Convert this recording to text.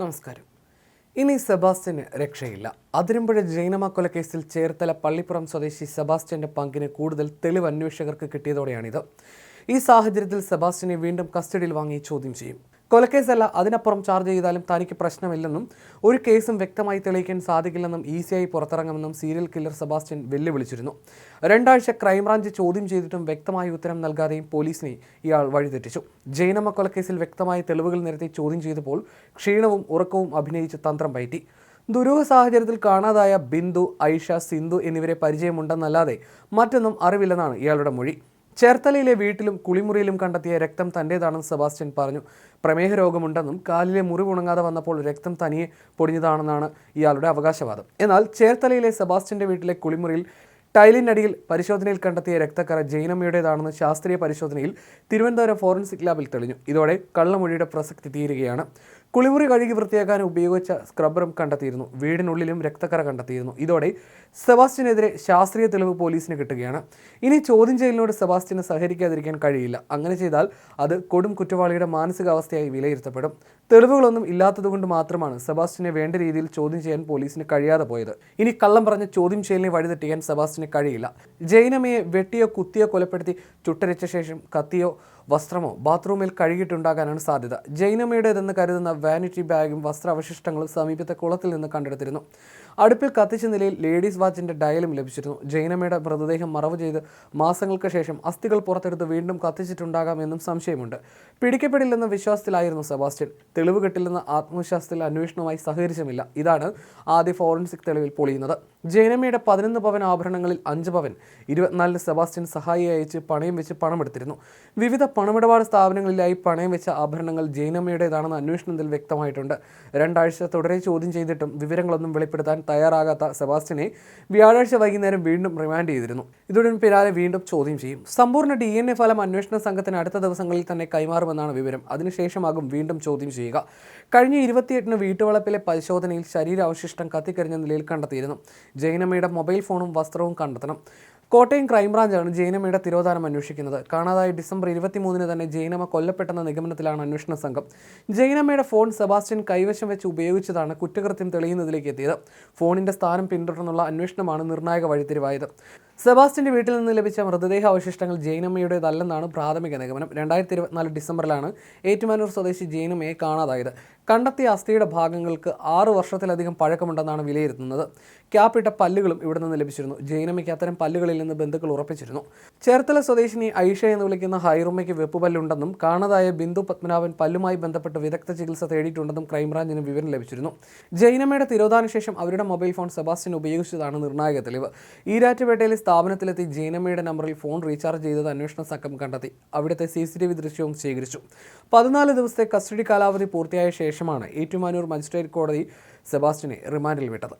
നമസ്കാരം. ഇനി സെബാസ്റ്റ്യന് രക്ഷയില്ല. അതിരമ്പുഴ ജൈനമ കൊലക്കേസിൽ ചേർത്തല പള്ളിപ്പുറം സ്വദേശി സെബാസ്റ്റ്യന്റെ പങ്കിന് കൂടുതൽ തെളിവ് അന്വേഷകർക്ക് കിട്ടിയതോടെയാണിത്. ഈ സാഹചര്യത്തിൽ സെബാസ്റ്റ്യനെ വീണ്ടും കസ്റ്റഡിയിൽ വാങ്ങി ചോദ്യം ചെയ്യും. കൊലക്കേസല്ല അതിനപ്പുറം ചാർജ് ചെയ്താലും തനിക്ക് പ്രശ്നമില്ലെന്നും ഒരു കേസും വ്യക്തമായി തെളിയിക്കാൻ സാധിക്കില്ലെന്നും ഈസിയായി പുറത്തിറങ്ങുമെന്നും സീരിയൽ കില്ലർ സെബാസ്റ്റ്യൻ വെല്ലുവിളിച്ചിരുന്നു. രണ്ടാഴ്ച ക്രൈംബ്രാഞ്ച് ചോദ്യം ചെയ്തിട്ടും വ്യക്തമായ ഉത്തരം നൽകാതെയും പോലീസിനെ ഇയാൾ വഴിതെറ്റിച്ചു. ജൈനമ്മ കൊലക്കേസിൽ വ്യക്തമായ തെളിവുകൾ നിരത്തി ചോദ്യം ചെയ്തപ്പോൾ ക്ഷീണവും ഉറക്കവും അഭിനയിച്ച് തന്ത്രം പയറ്റി. ദുരൂഹ സാഹചര്യത്തിൽ കാണാതായ ബിന്ദു ഐഷ സിന്ധു എന്നിവരെ പരിചയമുണ്ടെന്നല്ലാതെ മറ്റൊന്നും അറിവില്ലെന്നാണ് ഇയാളുടെ മൊഴി. ചേർത്തലയിലെ വീട്ടിലും കുളിമുറിയിലും കണ്ടെത്തിയ രക്തം തന്റേതാണെന്ന് സെബാസ്റ്റ്യൻ പറഞ്ഞു. പ്രമേഹ രോഗമുണ്ടെന്നും കാലിലെ മുറിവുണങ്ങാതെ വന്നപ്പോൾ രക്തം തനിയെ പൊടിഞ്ഞതാണെന്നാണ് ഇയാളുടെ അവകാശവാദം. എന്നാൽ ചേർത്തലയിലെ സെബാസ്റ്റ്യന്റെ വീട്ടിലെ കുളിമുറിയിൽ ടൈലിനടിയിൽ പരിശോധനയിൽ കണ്ടെത്തിയ രക്തക്കറ ജൈനമ്മയുടേതാണെന്ന് ശാസ്ത്രീയ പരിശോധനയിൽ തിരുവനന്തപുരം ഫോറൻസിക് ലാബിൽ തെളിഞ്ഞു. ഇതോടെ കള്ളമൊഴിയുടെ പ്രസക്തി തീരുകയാണ്. കുളിമുറി കഴുകി വൃത്തിയാക്കാൻ ഉപയോഗിച്ച സ്ക്രബറും കണ്ടെത്തിയിരുന്നു. വീടിനുള്ളിലും രക്തക്കറ കണ്ടെത്തിയിരുന്നു. ഇതോടെ സെബാസ്റ്റ്യനെതിരെ ശാസ്ത്രീയ തെളിവ് പോലീസിന് കിട്ടുകയാണ്. ഇനി ചോദ്യം ചെയ്യലിനോട് സെബാസ്റ്റ്യന് സഹകരിക്കാതിരിക്കാൻ കഴിയില്ല. അങ്ങനെ ചെയ്താൽ അത് കൊടും കുറ്റവാളിയുടെ മാനസികാവസ്ഥയായി വിലയിരുത്തപ്പെടും. തെളിവുകളൊന്നും ഇല്ലാത്തതുകൊണ്ട് മാത്രമാണ് സെബാസ്റ്റ്യനെ വേണ്ട രീതിയിൽ ചോദ്യം ചെയ്യാൻ പോലീസിന് കഴിയാതെ പോയത്. ഇനി കള്ളം പറഞ്ഞ് ചോദ്യം ചെയ്യലിനെ വഴിതെറ്റിക്കാൻ സെബാസ്റ്റ്യന് കഴിയില്ല. ജൈനമയെ വെട്ടിയോ കുത്തിയോ കൊലപ്പെടുത്തി ചുട്ടരച്ച ശേഷം കത്തിയോ വസ്ത്രമോ ബാത്റൂമിൽ കഴുകിയിട്ടുണ്ടാകാനാണ് സാധ്യത. ജൈനമ്മയുടേതെന്ന് കരുതുന്ന വാനിറ്റി ബാഗും വസ്ത്രാവശിഷ്ടങ്ങളും സമീപത്തെ കുളത്തിൽ നിന്ന് കണ്ടെടുത്തിരുന്നു. അടുപ്പിൽ കത്തിച്ച നിലയിൽ ലേഡീസ് വാച്ചിന്റെ ഡയലും ലഭിച്ചിരുന്നു. ജൈനമ്മയുടെ മൃതദേഹം മറവ് ചെയ്ത് മാസങ്ങൾക്ക് ശേഷം അസ്ഥികൾ പുറത്തെടുത്ത് വീണ്ടും കത്തിച്ചിട്ടുണ്ടാകാമെന്നും സംശയമുണ്ട്. പിടിക്കപ്പെടില്ലെന്ന വിശ്വാസത്തിലായിരുന്നു സെബാസ്റ്റ്യൻ. തെളിവ് കിട്ടില്ലെന്ന ആത്മവിശ്വാസത്തിൽ അന്വേഷണവുമായി സഹകരിച്ചുമില്ല. ഇതാണ് ആദ്യ ഫോറൻസിക് തെളിവിൽ പൊളിയുന്നത്. ജൈനമ്മയുടെ പതിനൊന്ന് പവൻ ആഭരണങ്ങളിൽ അഞ്ച് പവൻ ഇരുപത്തിനാലിന് സെബാസ്റ്റ്യൻ സഹായി അയച്ച് പണയം വെച്ച് പണമെടുത്തിരുന്നു. വിവിധ പണമിടപാട് സ്ഥാപനങ്ങളിലായി പണയം വെച്ച ആഭരണങ്ങൾ ജൈനമ്മയുടേതാണെന്ന് അന്വേഷണത്തിൽ വ്യക്തമായിട്ടുണ്ട്. രണ്ടാഴ്ച തുടരെ ചോദ്യം ചെയ്തിട്ടും വിവരങ്ങളൊന്നും വെളിപ്പെടുത്താൻ തയ്യാറാകാത്ത സെബാസ്റ്റ്യനെ വ്യാഴാഴ്ച വൈകുന്നേരം വീണ്ടും റിമാൻഡ് ചെയ്തിരുന്നു. ഇതോടെ പിരാലെ വീണ്ടും ചോദ്യം ചെയ്യും. സമ്പൂർണ ഡി എൻ എ ഫലം അന്വേഷണ സംഘത്തിന് അടുത്ത ദിവസങ്ങളിൽ തന്നെ കൈമാറുമെന്നാണ് വിവരം. അതിനുശേഷമാകും വീണ്ടും ചോദ്യം ചെയ്യുക. കഴിഞ്ഞ ഇരുപത്തിയെട്ടിന് വീട്ടുവളപ്പിലെ പരിശോധനയിൽ ശരീരാവശിഷ്ടം കത്തിക്കരിഞ്ഞ നിലയിൽ കണ്ടെത്തിയിരുന്നു. ജൈനമ്മയുടെ മൊബൈൽ ഫോണും വസ്ത്രവും കണ്ടെത്തണം. കോട്ടയം ക്രൈംബ്രാഞ്ചാണ് ജൈനമ്മയുടെ തിരോധാനം അന്വേഷിക്കുന്നത്. കാണാതായ ഡിസംബർ ഇരുപത്തിമൂന്നിന് തന്നെ ജൈനമ്മ കൊല്ലപ്പെട്ടെന്ന നിഗമനത്തിലാണ് അന്വേഷണ സംഘം. ജൈനമ്മയുടെ ഫോൺ സെബാസ്റ്റ്യൻ കൈവശം വെച്ച് ഉപയോഗിച്ചതാണ് കുറ്റകൃത്യം തെളിയുന്നതിലേക്ക് എത്തിയത്. ഫോണിന്റെ സ്ഥാനം പിന്തുടർന്നുള്ള അന്വേഷണമാണ് നിർണായക വഴിത്തിരിവായത്. സെബാസ്റ്റ്യന്റെ വീട്ടിൽ നിന്ന് ലഭിച്ച മൃതദേഹ അവശിഷ്ടങ്ങൾ ജൈനമ്മയുടേതല്ലെന്നാണ് പ്രാഥമിക നിഗമനം. രണ്ടായിരത്തി ഇരുപത്തിനാല് ഡിസംബറിലാണ് ഏറ്റുമാനൂർ സ്വദേശി ജൈനമ്മയെ കാണാതായത്. കണ്ടെത്തിയ അസ്ഥിയുടെ ഭാഗങ്ങൾക്ക് ആറു വർഷത്തിലധികം പഴക്കമുണ്ടെന്നാണ് വിലയിരുത്തുന്നത്. ക്യാപ്പിട്ട പല്ലുകളും ഇവിടെ നിന്ന് ലഭിച്ചിരുന്നു. ജൈനമ്മയ്ക്ക് അത്തരം പല്ലുകളിൽ നിന്ന് ബന്ധുക്കൾ ഉറപ്പിച്ചിരുന്നു. ചേർത്തല സ്വദേശിനി ഐഷ എന്ന് വിളിക്കുന്ന ഹൈറുമ്മയ്ക്ക് വെപ്പുപല്ലുണ്ടെന്നും കാണാതായ ബിന്ദു പത്മനാഭൻ പല്ലുമായി ബന്ധപ്പെട്ട് വിദഗ്ധ ചികിത്സ തേടിയിട്ടുണ്ടെന്നും ക്രൈംബ്രാഞ്ചിന് വിവരം ലഭിച്ചിരുന്നു. ജൈനമ്മയുടെ തിരോധാന ശേഷം അവരുടെ മൊബൈൽ ഫോൺ സെബാസ്റ്റ്യൻ ഉപയോഗിച്ചതാണ് നിർണായക തെളിവ്. ഈരാറ്റുപേട്ടയിലെ സ്ഥാപനത്തിലെത്തി ജൈനമ്മയുടെ നമ്പറിൽ ഫോൺ റീചാർജ് ചെയ്തത് അന്വേഷണ സംഘം കണ്ടെത്തി. അവിടുത്തെ സി സി ടി വി ദൃശ്യവും ശേഖരിച്ചു. പതിനാല് ദിവസത്തെ കസ്റ്റഡി കാലാവധി പൂർത്തിയായ ശേഷമാണ് ഏറ്റുമാനൂർ മജിസ്ട്രേറ്റ് കോടതി സെബാസ്റ്റ്യനെ റിമാൻഡിൽ വിട്ടത്.